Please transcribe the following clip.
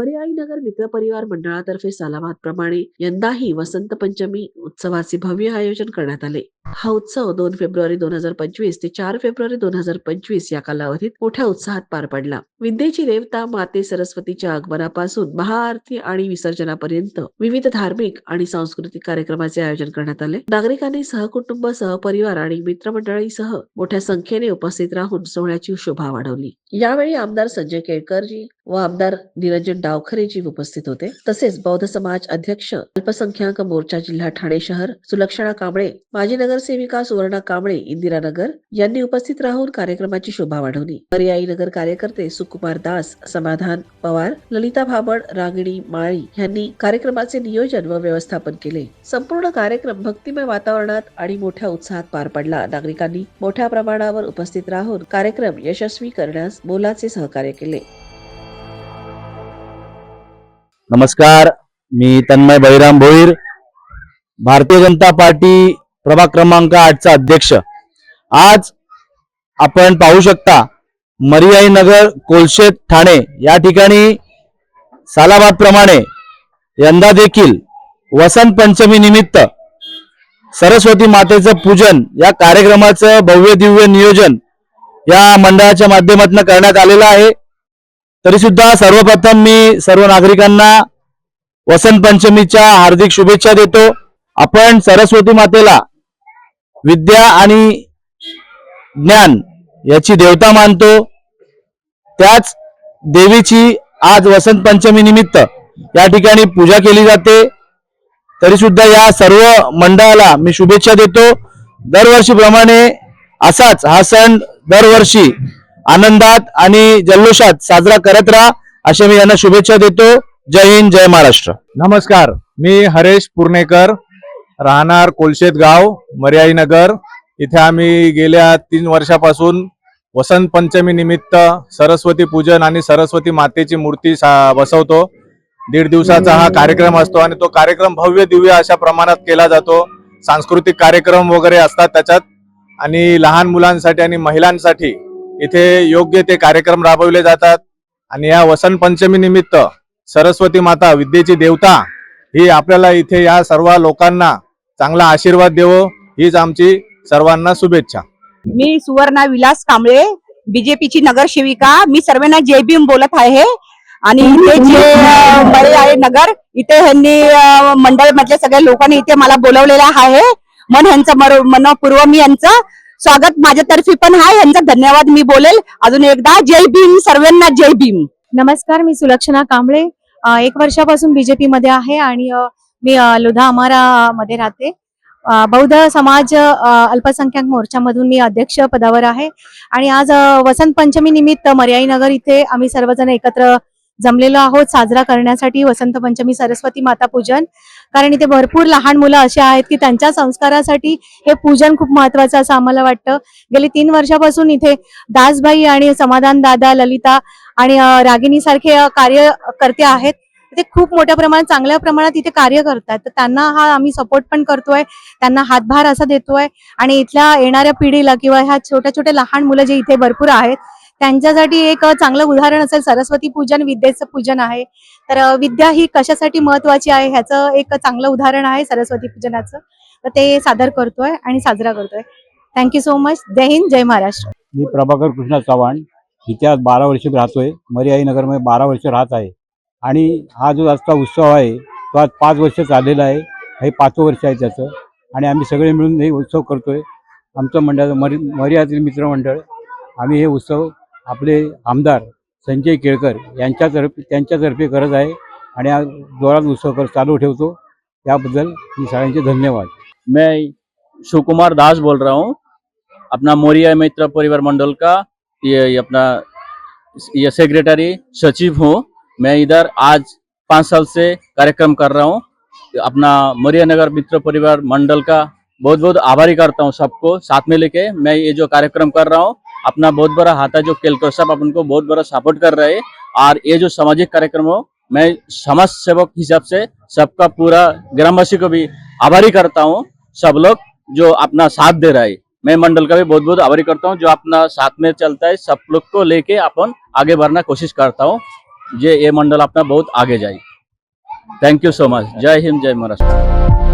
पर्यायी नगर मित्र परिवार मंडळातर्फे सालाबाद प्रमाणे यंदाही वसंत पंचमी उत्सवाचे भव्य आयोजन करण्यात आले. हा उत्सव दोन फेब्रुवारी दोन हजार पंचवीस ते चार फेब्रुवारी दोन हजार पंचवीस या कालावधीत मोठ्या उत्साहात पार पडला. विद्येची देवता माते सरस्वतीच्या आगमनापासून महाआरती आणि विसर्जनापर्यंत विविध धार्मिक आणि सांस्कृतिक कार्यक्रमाचे आयोजन करण्यात आले. नागरिकांनी सहकुटुंब सहपरिवार आणि मित्रमंडळीसह मोठ्या संख्येने उपस्थित राहून सोहळ्याची शोभा वाढवली. यावेळी आमदार संजय केळकरजी व आमदार निरंजन डावखरेजी उपस्थित होते. तसेच बौद्ध समाज अध्यक्ष अल्पसंख्याक मोर्चा जिल्हा ठाणे शहर सुलक्षणा कांबळे माजी नगरसेविका सुवर्णा कांबळे इंदिरानगर यांनी उपस्थित राहून कार्यक्रमाची शोभा वाढवली. पर्यायी नगर कार्यकर्ते सुकुमार दास समाधान पवार ललिता भाबड रागिणी माळी यांनी कार्यक्रमाचे नियोजन व व्यवस्थापन केले. संपूर्ण कार्यक्रम भक्तिमय वातावरणात आणि मोठ्या उत्साहात पार पडला. नागरिकांनी मोठ्या प्रमाणावर उपस्थित राहून कार्यक्रम यशस्वी करण्यास मोलाचे सहकार्य केले. नमस्कार मी तन्मय बहिराम भोईर. भारतीय जनता पार्टी प्रभाग क्रमांक आठचा अध्यक्ष. आज आपण पाहू शकता मरियाई नगर कोलशेत ठाणे या ठिकाणी सालाबाद प्रमाणे यंदा देखील वसंत पंचमी निमित्त सरस्वती मातेचं पूजन या कार्यक्रमाचं भव्य दिव्य नियोजन या मंडळाच्या माध्यमातून करण्यात आलेलं आहे. तरी सुद्धा सर्वप्रथम मी सर्व नागरिकांना वसंत पंचमीच्या हार्दिक शुभेच्छा देतो. आपण सरस्वती मातेला विद्या आणि ज्ञान याची देवता मानतो. त्याच देवीची आज वसंत पंचमी निमित्त या ठिकाणी पूजा केली जाते. तरी सुद्धा या सर्व मंडळाला मी शुभेच्छा देतो. दरवर्षीप्रमाणे असाच हा सण दरवर्षी आनंदात आणि जल्लोषात साजरा करत राहा. अशा मी यांना शुभेच्छा देतो. जय हिंद जय महाराष्ट्र. नमस्कार. मी हरेश पुर्णेकर राहणार कोलशेत गाव मर्याई नगर. इथे आम्ही गेल्या तीन वर्षापासून वसंत पंचमी निमित्त सरस्वती पूजन आणि सरस्वती मातेची मूर्ती सा- बसवतो. दीड दिवसाचा हा कार्यक्रम असतो आणि तो कार्यक्रम भव्य दिव्य अशा प्रमाणात केला जातो. सांस्कृतिक कार्यक्रम वगैरे असतात त्याच्यात. आणि लहान मुलांसाठी आणि महिलांसाठी इथे योग्य ते कार्यक्रम राबवले जातात. आणि या वसंत पंचमी निमित्त सरस्वती माता विद्येची देवता ही आपल्याला इथे या सर्व लोकांना चांगला आशीर्वाद देवो हीच आमची सर्वांना शुभेच्छा. मी सुवर्णा विलास कांबळे बीजेपीची नगरसेविका. मी सर्वांना जय भीम बोलत आहे. आणि इथे जे बरे आहे नगर इथे ह्यांनी मंडळ मधल्या सगळ्या लोकांनी इथे मला बोलवलेला आहे. मन ह्यांचं मनपूर्व मी यांचं स्वागत माझ्यातर्फे पण हाय यांचा धन्यवाद मी बोलेल. अजून एकदा जय भीम सर्वांना जय भीम. नमस्कार मी सुलक्षणा कांबळे. एक वर्षापासून बीजेपी मध्ये आहे आणि मी लुधा अमारा मध्ये राहते. बौद्ध समाज अल्पसंख्याक मोर्चामधून मी अध्यक्ष पदावर आहे. आणि आज वसंत पंचमी निमित्त मर्याई नगर इथे आम्ही सर्वजण एकत्र जमलेलो आहोत साजरा करण्यासाठी वसंत पंचमी सरस्वती माता पूजन. कारण इथे भरपूर लहान मुलं असे आहेत की त्यांच्या संस्कारासाठी हे पूजन खूप महत्वाचं असं आम्हाला वाटतं. गेली तीन वर्षापासून इथे दासबाई आणि समाधान दादा ललिता आणि रागिनी सारखे कार्यकर्ते आहेत. ते खूप मोठ्या प्रमाणात चांगल्या प्रमाणात इथे कार्य करतात. तर त्यांना हा आम्ही सपोर्ट पण करतोय. त्यांना हातभार असा देतोय. आणि इथल्या येणाऱ्या पिढीला किंवा ह्या छोट्या छोट्या लहान मुलं जे इथे भरपूर आहेत त्यांच्यासाठी एक चांगलं उदाहरण असेल सरस्वती पूजन विद्येचं पूजन आहे. तर विद्या ही कशासाठी महत्वाची आहे ह्याचं एक चांगलं उदाहरण आहे सरस्वती पूजनाचं. तर ते सादर करतोय आणि साजरा करतोय. थँक्यू सो मच जय हिंद जय महाराष्ट्र. मी प्रभाकर कृष्णा चव्हाण. इथे आज बारा वर्ष राहतोय. मरियाई नगरमध्ये बारा वर्ष राहत आहे. आणि हा जो आजचा उत्सव आहे तो आज पाच वर्ष चाललेला आहे. हे पाचवं वर्ष आहे त्याचं. आणि आम्ही सगळे मिळून हे उत्सव करतोय. आमचं मंडळ मरि मर्यादित मित्रमंडळ. आम्ही हे उत्सव आपले आमदार संजय केळकर यांच्यातर्फे त्यांच्यातर्फे करत आहे आणि आज जोरात उत्सव कर चालू ठेवतो. त्याबद्दल मी सगळ्यांचे धन्यवाद. मैं शिवकुमार दास बोल रहा हूँ। अपना मोरिया मित्र परिवार मंडल का ये, ये अपना ये सेक्रेटरी सचिव हूँ। मैं इधर आज पाँच साल से कार्यक्रम कर रहा हूँ। अपना मोरिया नगर मित्र परिवार मंडल का बहुत बहुत आभारी करता हूँ सबको साथ में लेके। मैं ये जो कार्यक्रम कर रहा हूँ अपना बहुत बड़ा हाथ है जो केलकर साहब अपन को बहुत बड़ा सपोर्ट कर रहे हैं। और ये जो सामाजिक कार्यक्रम हो, मैं समाज सेवक हिसाब से सबका पूरा ग्रामवासी को भी आभारी करता हूँ। सब लोग जो अपना साथ दे रहा है, मैं मंडल का भी बहुत बहुत आभारी करता हूँ। जो अपना साथ में चलता है, सब लोग को लेके अपन आगे बढ़ना कोशिश करता हूँ। जे ये मंडल अपना बहुत आगे जाए। थैंक यू सो मच जय हिंद, जय महाराष्ट्र।